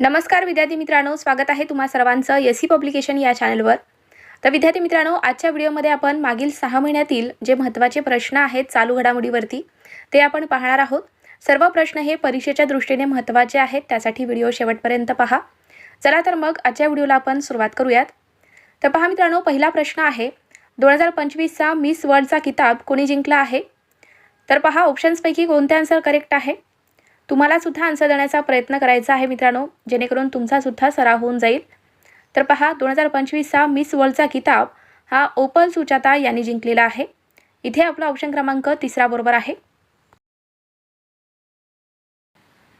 नमस्कार विद्यार्थी मित्रांनो स्वागत आहे तुम्हा सर्वांचं एस सी पब्लिकेशन या चॅनलवर तर विद्यार्थी मित्रांनो आजच्या व्हिडिओमध्ये आपण मागील सहा महिन्यातील जे महत्त्वाचे प्रश्न आहेत चालू घडामोडीवरती ते आपण पाहणार आहोत. सर्व प्रश्न हे परीक्षेच्या दृष्टीने महत्त्वाचे आहेत त्यासाठी व्हिडिओ शेवटपर्यंत पहा. चला तर मग आजच्या व्हिडिओला आपण सुरुवात करूयात. तर पहा मित्रांनो पहिला प्रश्न आहे दोन हजार पंचवीसचा मिस वर्ल्डचा किताब कोणी जिंकला आहे? तर पहा ऑप्शन्सपैकी कोणते आन्सर करेक्ट आहे? तुम्हाला सुद्धा आन्सर देण्याचा प्रयत्न करायचा आहे मित्रांनो. जेणेकरून तुमचा सुद्धा सराव होऊन जाईल. तर पहा दोन हजार पंचवीसचा मिस वर्ल्डचा किताब हा ओपल सुचाता यांनी जिंकलेला आहे. इथे आपला ऑप्शन क्रमांक तिसरा बरोबर आहे.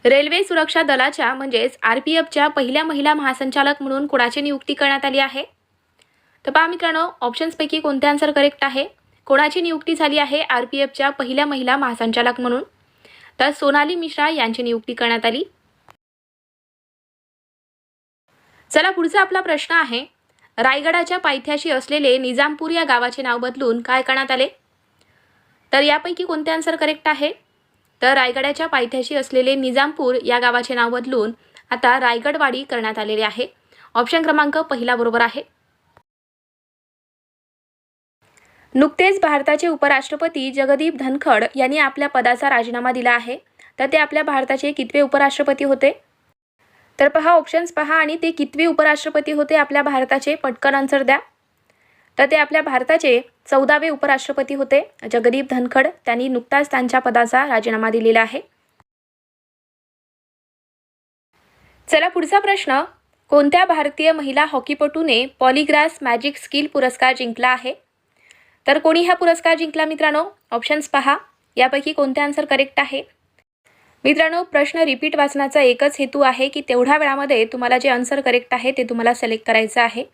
रेल्वे सुरक्षा दलाच्या म्हणजेच आर पी एफच्या पहिल्या महिला महासंचालक म्हणून कुणाची नियुक्ती करण्यात आली आहे? तर पहा मित्रांनो ऑप्शन्सपैकी कोणते आन्सर करेक्ट आहे? कोणाची नियुक्ती झाली आहे आर पी एफच्या पहिल्या महिला महासंचालक म्हणून? तर सोनाली मिश्रा यांची नियुक्ती करण्यात आली. चला पुढचा आपला प्रश्न आहे. रायगडाच्या पायथ्याशी असलेले निजामपूर या गावाचे नाव बदलून काय करण्यात आले? तर यापैकी कोणते आन्सर करेक्ट आहे? तर रायगडाच्या पायथ्याशी असलेले निजामपूर या गावाचे नाव बदलून आता रायगडवाडी करण्यात आलेले आहे. ऑप्शन क्रमांक पहिला बरोबर आहे. नुकतेच भारताचे उपराष्ट्रपती जगदीप धनखड यांनी आपल्या पदाचा राजीनामा दिला आहे. तर ते आपल्या भारताचे कितवे उपराष्ट्रपती होते? तर पहा ऑप्शन्स पहा आणि ते कितवे उपराष्ट्रपती होते आपल्या भारताचे पटकन आन्सर द्या. तर ते आपल्या भारताचे चौदावे उपराष्ट्रपती होते. जगदीप धनखड त्यांनी नुकताच त्यांच्या पदाचा राजीनामा दिलेला आहे. चला पुढचा प्रश्न. कोणत्या भारतीय महिला हॉकीपटूने पॉलिग्रास मॅजिक स्किल पुरस्कार जिंकला आहे? तर कोणी हा पुरस्कार जिंकला मित्रांनो? ऑप्शन्स पहा. यापैकी कोणते आन्सर करेक्ट आहे? मित्रांनो प्रश्न रिपीट वाचण्याचा एकच हेतू आहे की तेवढ्या वेळामध्ये तुम्हाला जे आन्सर करेक्ट आहे ते तुम्हाला सिलेक्ट करायचं आहे.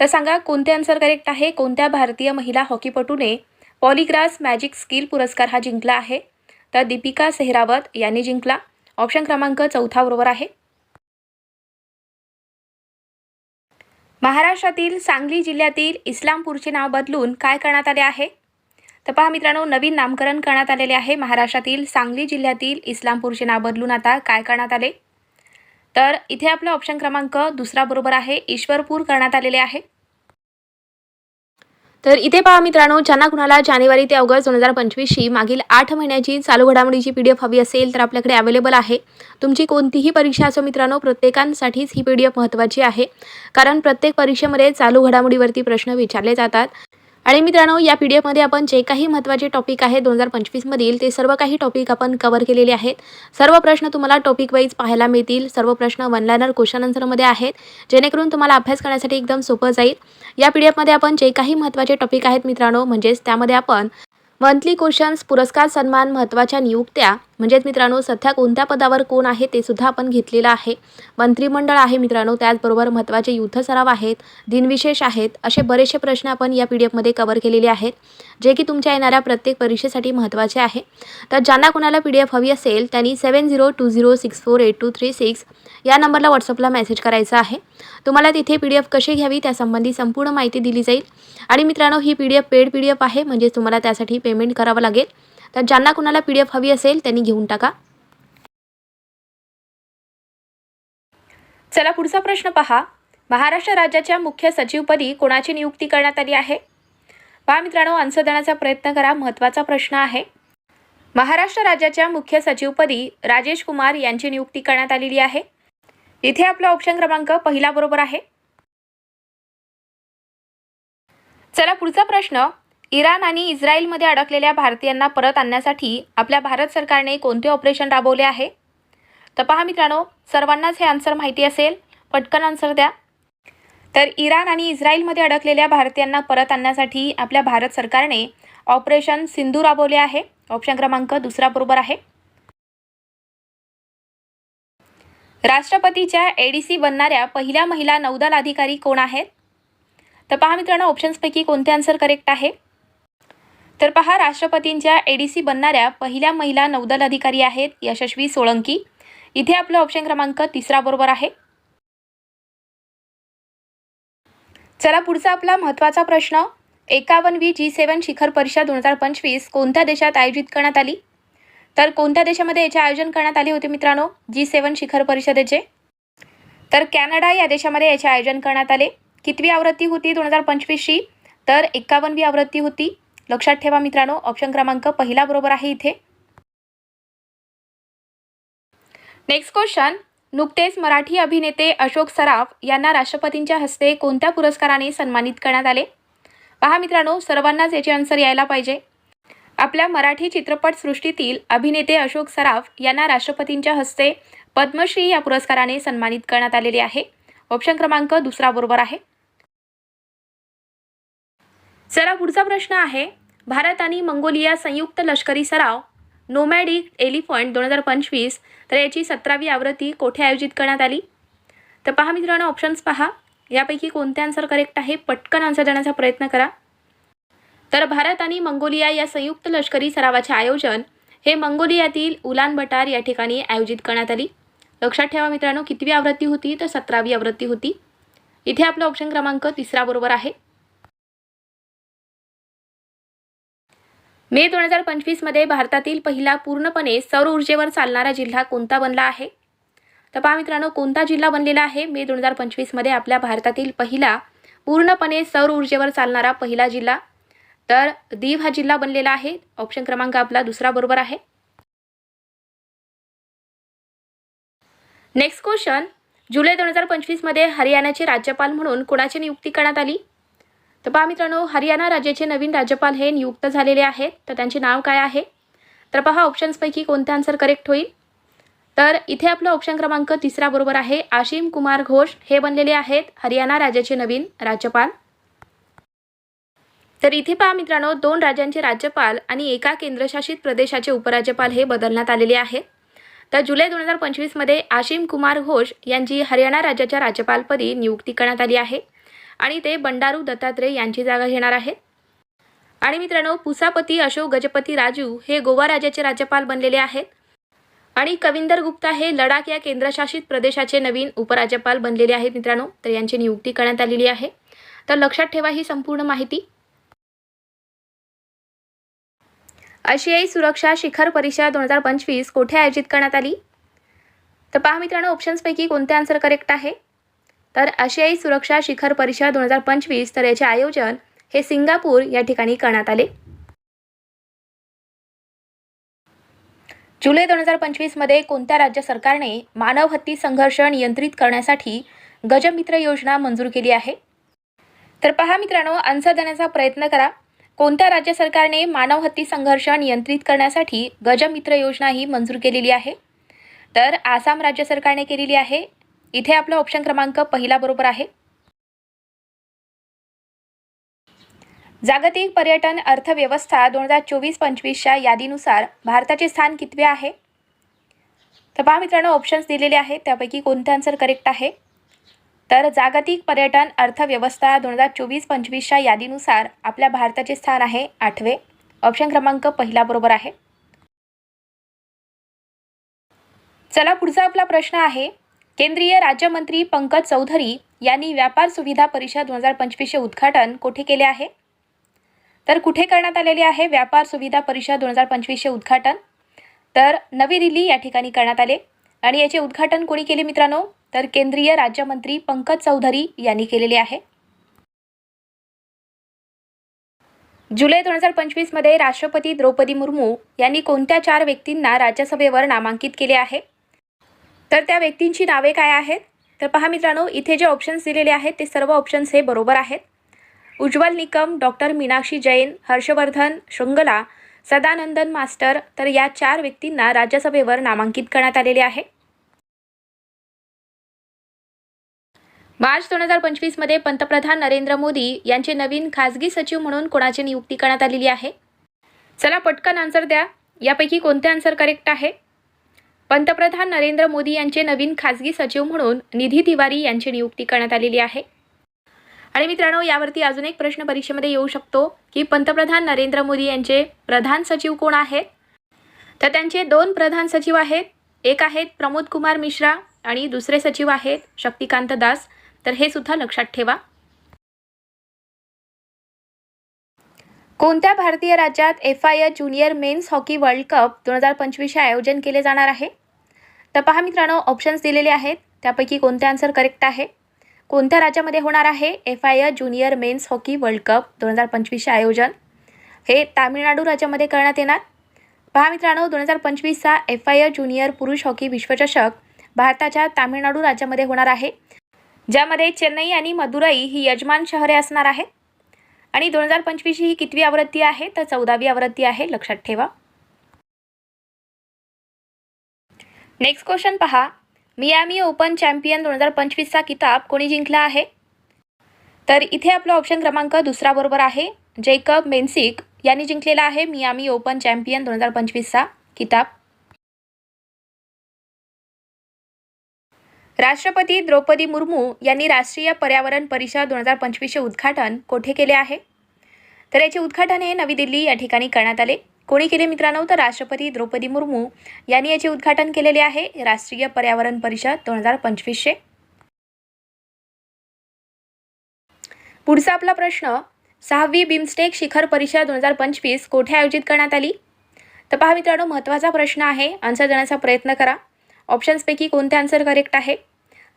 तर सांगा कोणते आन्सर करेक्ट आहे? कोणत्या भारतीय महिला हॉकीपटूने पॉलिग्रास मॅजिक स्किल पुरस्कार हा जिंकला आहे? तर दीपिका सेहरावत यांनी जिंकला. ऑप्शन क्रमांक चौथा बरोबर आहे. महाराष्ट्रातील सांगली जिल्ह्यातील इस्लामपूरचे नाव बदलून काय करण्यात आले आहे? तर पहा मित्रांनो नवीन नामकरण करण्यात आलेले आहे महाराष्ट्रातील सांगली जिल्ह्यातील इस्लामपूरचे नाव बदलून आता काय करण्यात आले? तर इथे आपला ऑप्शन क्रमांक दुसरा बरोबर आहे ईश्वरपूर करण्यात आलेले आहे. तर इथे पहा मित्रांनो ज्यांना कुणाला जानेवारी ते ऑगस्ट दोन हजार पंचवीसची मागील आठ महिन्याची चालू घडामोडीची पी डी एफ हवी असेल तर आपल्याकडे अवेलेबल आहे. तुमची कोणतीही परीक्षा असो मित्रांनो प्रत्येकांसाठीच ही पी डी एफ महत्त्वाची आहे. कारण प्रत्येक परीक्षेमध्ये चालू घडामोडीवरती प्रश्न विचारले जातात. आणि मित्रांनो या पी डी एफमध्ये आपण जे काही महत्त्वाचे टॉपिक आहे दोन हजार पंचवीसमधील ते सर्व काही टॉपिक आपण कवर केलेले आहेत. सर्व प्रश्न तुम्हाला टॉपिक वाईज पाहायला मिळतील. सर्व प्रश्न वन लायनर क्वेश्चन आन्सरमध्ये आहेत जेणेकरून तुम्हाला अभ्यास करण्यासाठी एकदम सोपं जाईल. या पी डी एफमध्ये आपण जे काही महत्त्वाचे टॉपिक आहेत मित्रांनो म्हणजेच त्यामध्ये आपण मंथली क्वेश्चन्स पुरस्कार सन्मान महत्त्वाच्या नियुक्त्या म्हणजेच मित्रांनो सध्या कोणत्या पदावर कोण आहे ते सुद्धा आपण घेतलेलं आहे. मंत्रिमंडळ आहे मित्रांनो त्याचबरोबर महत्त्वाचे युद्ध सराव आहेत दिनविशेष आहेत असे बरेचसे प्रश्न आपण या पी डी एफमध्ये कवर केलेले आहेत जे की तुमच्या येणाऱ्या प्रत्येक परीक्षेसाठी महत्त्वाचे आहे. तर ज्यांना कोणाला पी डी एफ हवी असेल त्यांनी seven zero two zero six four eight two three six या नंबरला व्हॉट्सअपला मेसेज करायचा आहे. तुम्हाला तिथे पी डी एफ कशी घ्यावी त्यासंबंधी संपूर्ण माहिती दिली जाईल. आणि मित्रांनो ही P D F paid P D F आहे म्हणजे तुम्हाला त्यासाठी पेमेंट करावं लागेल. तर ज्यांना कुणाला पी डी एफ हवी असेल त्यांनी घेऊन टाका. चला पुढचा प्रश्न पहा. महाराष्ट्र राज्याच्या मुख्य सचिवपदी कोणाची नियुक्ती करण्यात आली आहे? पहा मित्रांनो आन्सर देण्याचा प्रयत्न करा. महत्त्वाचा प्रश्न आहे. महाराष्ट्र राज्याच्या मुख्य सचिवपदी राजेश कुमार यांची नियुक्ती करण्यात आलेली आहे. इथे आपला ऑप्शन क्रमांक पहिला बरोबर आहे. चला पुढचा प्रश्न. इराण आणि इस्रायलमध्ये अडकलेल्या भारतीयांना परत आणण्यासाठी आपल्या भारत सरकारने कोणते ऑपरेशन राबवले आहे? तर पहा मित्रांनो सर्वांनाच हे आन्सर माहिती असेल. पटकन आन्सर द्या. तर इराण आणि इस्रायलमध्ये अडकलेल्या भारतीयांना परत आणण्यासाठी आपल्या भारत सरकारने ऑपरेशन सिंधू राबवले आहे. ऑप्शन क्रमांक दुसरा बरोबर आहे. राष्ट्रपतीच्या एडीसी बनणाऱ्या पहिल्या महिला नौदल अधिकारी कोण आहेत? तर पहा मित्रांनो ऑप्शन्सपैकी कोणते आन्सर करेक्ट आहे? तर पहा राष्ट्रपतींच्या एडीसी बनणाऱ्या पहिल्या महिला नौदल अधिकारी आहेत यशस्वी सोळंकी. इथे आपलं ऑप्शन क्रमांक तिसरा बरोबर आहे. चला पुढचा आपला महत्त्वाचा प्रश्न. एकावन्नवी जी सेवन शिखर परिषद दोन हजार पंचवीस कोणत्या देशात आयोजित करण्यात आली? तर कोणत्या देशामध्ये याचे आयोजन करण्यात आले होते मित्रांनो? जी सेवन शिखर परिषदेचे. तर कॅनडा या देशामध्ये याचे आयोजन करण्यात आले. कितवी आवृत्ती होती? दोन हजार पंचवीसची. तर एक्कावन्नवी आवृत्ती होती. लक्षात ठेवा मित्रांनो ऑप्शन क्रमांक पहिला बरोबर आहे इथे. नेक्स्ट क्वेश्चन नुकतेच मराठी अभिनेते अशोक सराफ यांना राष्ट्रपतींच्या हस्ते कोणत्या पुरस्काराने सन्मानित करण्यात आले? पहा मित्रांनो सर्वांनाच याचे आन्सर यायला पाहिजे. आपल्या मराठी चित्रपटसृष्टीतील अभिनेते अशोक सराफ यांना राष्ट्रपतींच्या हस्ते पद्मश्री या पुरस्काराने सन्मानित करण्यात आलेले आहे. ऑप्शन क्रमांक दुसरा बरोबर आहे. चला पुढचा प्रश्न आहे. भारत आणि मंगोलिया संयुक्त लष्करी सराव नोमॅडिक एलिफंट दोन हजार पंचवीस तर याची सतरावी आवृत्ती कोठे आयोजित करण्यात आली? तर पहा मित्रांनो ऑप्शन्स पहा. यापैकी कोणते आन्सर करेक्ट आहे? पटकन आन्सर देण्याचा प्रयत्न करा. तर भारत आणि मंगोलिया या संयुक्त लष्करी सरावाचे आयोजन हे मंगोलियातील उलान बटार या ठिकाणी आयोजित करण्यात आली. लक्षात ठेवा मित्रांनो कितवी आवृत्ती होती तर सतरावी आवृत्ती होती. इथे आपला ऑप्शन क्रमांक तिसरा बरोबर आहे. मे दोन हजार पंचवीसमध्ये भारतातील पहिला पूर्णपणे सौर ऊर्जेवर चालणारा जिल्हा कोणता बनला आहे? तर पहा मित्रांनो कोणता जिल्हा बनलेला आहे? मे दोन हजार पंचवीसमध्ये आपल्या भारतातील पहिला पूर्णपणे सौर ऊर्जेवर चालणारा पहिला जिल्हा तर दीव हा जिल्हा बनलेला आहे. ऑप्शन क्रमांक आपला दुसरा बरोबर आहे. नेक्स्ट क्वेश्चन जुलै दोन हजार पंचवीसमध्ये हरियाणाचे राज्यपाल म्हणून कोणाची नियुक्ती करण्यात आली? तर पहा मित्रांनो हरियाणा राज्याचे नवीन राज्यपाल हे नियुक्त झालेले आहेत. तर त्यांचे नाव काय आहे? तर पहा ऑप्शन्सपैकी कोणते आन्सर करेक्ट होईल? तर इथे आपलं ऑप्शन क्रमांक तिसरा बरोबर आहे. आशिम कुमार घोष हे बनलेले आहेत. हरियाणा राज्याचे नवीन राज्यपाल. तर इथे पहा मित्रांनो दोन राज्यांचे राज्यपाल आणि एका केंद्रशासित प्रदेशाचे उपराज्यपाल हे बदलण्यात आलेले आहेत तर जुलै दोन हजार पंचवीसमध्ये आशिम कुमार घोष यांची हरियाणा राज्याच्या राज्यपालपदी नियुक्ती करण्यात आली आहे आणि ते बंडारू दत्तात्रय यांची जागा घेणार आहेत. आणि मित्रांनो पुसापती अशोक गजपती राजू हे गोवा राज्याचे राज्यपाल बनलेले आहेत. आणि कविंदर गुप्ता हे लडाख या केंद्रशासित प्रदेशाचे नवीन उपराज्यपाल बनलेले आहेत मित्रांनो तर यांची नियुक्ती करण्यात आलेली आहे. तर लक्षात ठेवा ही संपूर्ण माहिती. आशियाई सुरक्षा शिखर परिषद दोन हजार पंचवीस कोठे आयोजित करण्यात आली? तर पहा मित्रांनो ऑप्शन्सपैकी कोणते आन्सर करेक्ट आहे? तर आशियाई सुरक्षा शिखर परिषद दोन हजार पंचवीस तर याचे आयोजन हे सिंगापूर या ठिकाणी करण्यात आले. जुलै दोन हजार पंचवीसमध्ये कोणत्या राज्य सरकारने मानव हत्ती संघर्ष नियंत्रित करण्यासाठी गजमित्र योजना मंजूर केली आहे? तर पहा मित्रांनो आन्सर देण्याचा प्रयत्न करा. कोणत्या राज्य सरकारने मानव हत्ती संघर्ष नियंत्रित करण्यासाठी गजमित्र योजना ही मंजूर केलेली आहे? तर आसाम राज्य सरकारने केलेली आहे. इथे आपला ऑप्शन क्रमांक पहिला बरोबर आहे. जागतिक पर्यटन अर्थव्यवस्था दोन हजार चोवीस पंचवीसच्या यादीनुसार भारताचे स्थान कितवे आहे? तर पहा मित्रांनो ऑप्शन्स दिलेले आहेत. त्यापैकी कोणते आन्सर करेक्ट आहे? तर जागतिक पर्यटन अर्थव्यवस्था दोन हजार चोवीस पंचवीसच्या यादीनुसार आपल्या भारताचे स्थान आहे आठवे. ऑप्शन क्रमांक पहिला बरोबर आहे. चला पुढचा आपला प्रश्न आहे. केंद्रीय राज्यमंत्री पंकज चौधरी यांनी व्यापार सुविधा परिषद दोन हजार पंचवीसचे उद्घाटन कोठे केले आहे? तर कुठे करण्यात आलेले आहे व्यापार सुविधा परिषद दोन हजार पंचवीसचे उद्घाटन? तर नवी दिल्ली या ठिकाणी करण्यात आले. आणि याचे उद्घाटन कोणी केले मित्रांनो? तर केंद्रीय राज्यमंत्री पंकज चौधरी यांनी केलेले आहे. जुलै दोन हजार पंचवीसमध्ये राष्ट्रपती द्रौपदी मुर्मू यांनी कोणत्या चार व्यक्तींना राज्यसभेवर नामांकित केले आहे? तर त्या व्यक्तींची नावे काय आहेत? तर पहा मित्रांनो इथे जे ऑप्शन्स दिलेले आहेत ते सर्व ऑप्शन्स हे बरोबर आहेत. उज्ज्वल निकम डॉक्टर मीनाक्षी जैन हर्षवर्धन शृंगला सदानंदन मास्टर तर या चार व्यक्तींना राज्यसभेवर नामांकित करण्यात आलेले आहे. मार्च दोन हजार पंचवीसमध्ये पंतप्रधान नरेंद्र मोदी यांचे नवीन खासगी सचिव म्हणून कोणाची नियुक्ती करण्यात आलेली आहे? चला पटकन आन्सर द्या. यापैकी कोणते आन्सर करेक्ट आहे? पंतप्रधान नरेंद्र मोदी यांचे नवीन खासगी सचिव म्हणून निधी तिवारी यांची नियुक्ती करण्यात आलेली आहे. आणि मित्रांनो यावरती अजून एक प्रश्न परीक्षेमध्ये येऊ शकतो की पंतप्रधान नरेंद्र मोदी यांचे प्रधान सचिव कोण आहेत? तर त्यांचे दोन प्रधान सचिव आहेत. एक आहेत प्रमोद कुमार मिश्रा आणि दुसरे सचिव आहेत शक्तिकांत दास. तर हे सुद्धा लक्षात ठेवा. कोणत्या भारतीय राज्यात F I H junior men's hockey world cup दोन हजार पंचवीसचे आयोजन केले जाणार आहे? तर पहा मित्रांनो ऑप्शन्स दिलेले आहेत. त्यापैकी कोणते आन्सर करेक्ट आहे? कोणत्या राज्यामध्ये होणार आहे F I H junior men's hockey world cup दोन हजार पंचवीसचे आयोजन? हे तामिळनाडू राज्यामध्ये करण्यात येणार. पहा मित्रांनो दोन हजार पंचवीसचा एफ आय एच ज्युनियर पुरुष हॉकी विश्वचषक भारताच्या तामिळनाडू राज्यामध्ये होणार आहे. ज्यामध्ये चेन्नई आणि मदुराई ही यजमान शहरे असणार आहेत. आणि दोन हजार पंचवीस ही कितवी आवृत्ती आहे तर चौदावी आवृत्ती आहे लक्षात ठेवा. नेक्स्ट क्वेश्चन पहा. मियामी ओपन चॅम्पियन दोन हजार पंचवीसचा किताब कोणी जिंकला आहे? तर इथे आपला ऑप्शन क्रमांक दुसरा बरोबर आहे. जेकब मेन्सिक यांनी जिंकलेला आहे मियामी ओपन चॅम्पियन दोन हजार पंचवीसचा किताब. राष्ट्रपती द्रौपदी मुर्मू यांनी राष्ट्रीय पर्यावरण परिषद दोन हजार पंचवीसचे उद्घाटन कोठे केले आहे? तर याचे उद्घाटन हे नवी दिल्ली या ठिकाणी करण्यात आले. कोणी केले मित्रांनो? तर राष्ट्रपती द्रौपदी मुर्मू यांनी याचे उद्घाटन केलेले आहे राष्ट्रीय पर्यावरण परिषद दोन हजार पंचवीसचे. पुढचा आपला प्रश्न सहावी बिमस्टेक शिखर परिषद दोन हजार पंचवीस कोठे आयोजित करण्यात आली? तर पहा मित्रांनो महत्त्वाचा प्रश्न आहे. आन्सर देण्याचा प्रयत्न करा. ऑप्शन्सपैकी कोणते आन्सर करेक्ट आहे?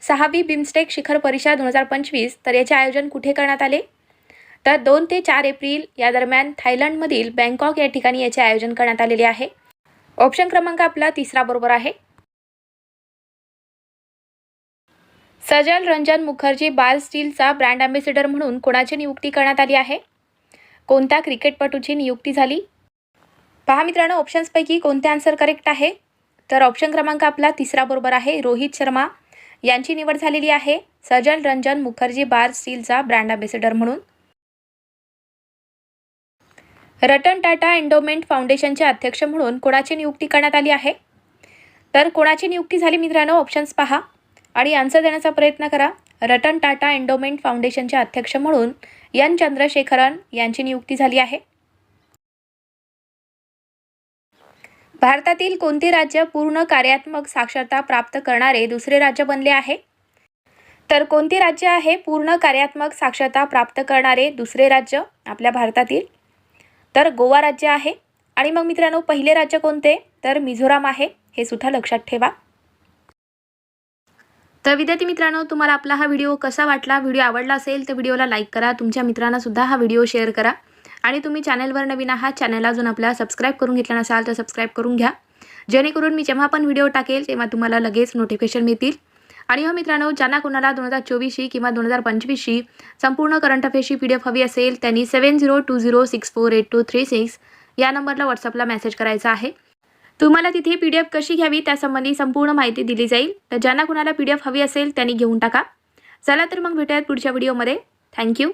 सहावी बिमस्टेक शिखर परिषद दोन हजार पंचवीस तर याचे आयोजन कुठे करण्यात आले? तर दोन ते चार एप्रिल या दरम्यान थायलंडमधील बँकॉक या ठिकाणी याचे आयोजन करण्यात आलेले आहे. ऑप्शन क्रमांक आपला तिसरा बरोबर आहे. सजल रंजन मुखर्जी बाल स्टीलचा ब्रँड अँबेसिडर म्हणून कोणाची नियुक्ती करण्यात आली आहे? कोणत्या क्रिकेटपटूची नियुक्ती झाली? पहा मित्रांनो ऑप्शन्सपैकी कोणते आन्सर करेक्ट आहे? तर ऑप्शन क्रमांक आपला तिसरा बरोबर आहे. रोहित शर्मा यांची निवड झालेली आहे. सजल रंजन मुखर्जी बार स्टीलचा ब्रँड अँबॅसेडर म्हणून. रतन टाटा एंडोमेंट फाउंडेशनचे अध्यक्ष म्हणून कोणाची नियुक्ती करण्यात आली आहे? तर कोणाची नियुक्ती झाली मित्रांनो? ऑप्शन्स पहा. आणि आन्सर देण्याचा प्रयत्न करा. रतन टाटा एंडोमेंट फाउंडेशनचे अध्यक्ष म्हणून एन चंद्रशेखरन यांची नियुक्ती झाली आहे. भारतातील कोणते राज्य पूर्ण कार्यात्मक साक्षरता प्राप्त करणारे दुसरे राज्य बनले आहे? तर कोणते राज्य आहे पूर्ण कार्यात्मक साक्षरता प्राप्त करणारे दुसरे राज्य आपल्या भारतातील? तर गोवा राज्य आहे. आणि मग मित्रांनो पहिले राज्य कोणते? तर मिझोराम आहे. हे सुद्धा लक्षात ठेवा. तर विद्यार्थी मित्रांनो तुम्हाला आपला हा व्हिडिओ कसा वाटला? व्हिडिओ आवडला असेल तर व्हिडिओला लाईक करा. तुमच्या मित्रांनासुद्धा हा व्हिडिओ शेअर करा. आणि तुम्ही चॅनलवर नवीन आहात चॅनल अजून आपल्या सबस्क्राईब करून घेतला नसाल तर सबस्क्राईब करून घ्या. जेणेकरून मी जेव्हा पण व्हिडिओ टाकेल तेव्हा तुम्हाला लगेच नोटिफिकेशन मिळतील. आणि हो मित्रांनो ज्यांना कोणाला दोन हजार चोवीसशी किंवा दोन हजार पंचवीसशी संपूर्ण करंट अफेअर्सची पी डी एफ हवी असेल त्यांनी seven zero two zero six four eight two three six या नंबरला व्हॉट्सअपला मेसेज करायचा आहे. तुम्हाला तिथे पी डी एफ कशी घ्यावी त्यासंबंधी संपूर्ण माहिती दिली जाईल. तर ज्यांना कुणाला पी डी एफ हवी असेल त्यांनी घेऊन टाका. चला तर मग भेटूयात पुढच्या व्हिडिओमध्ये थँक्यू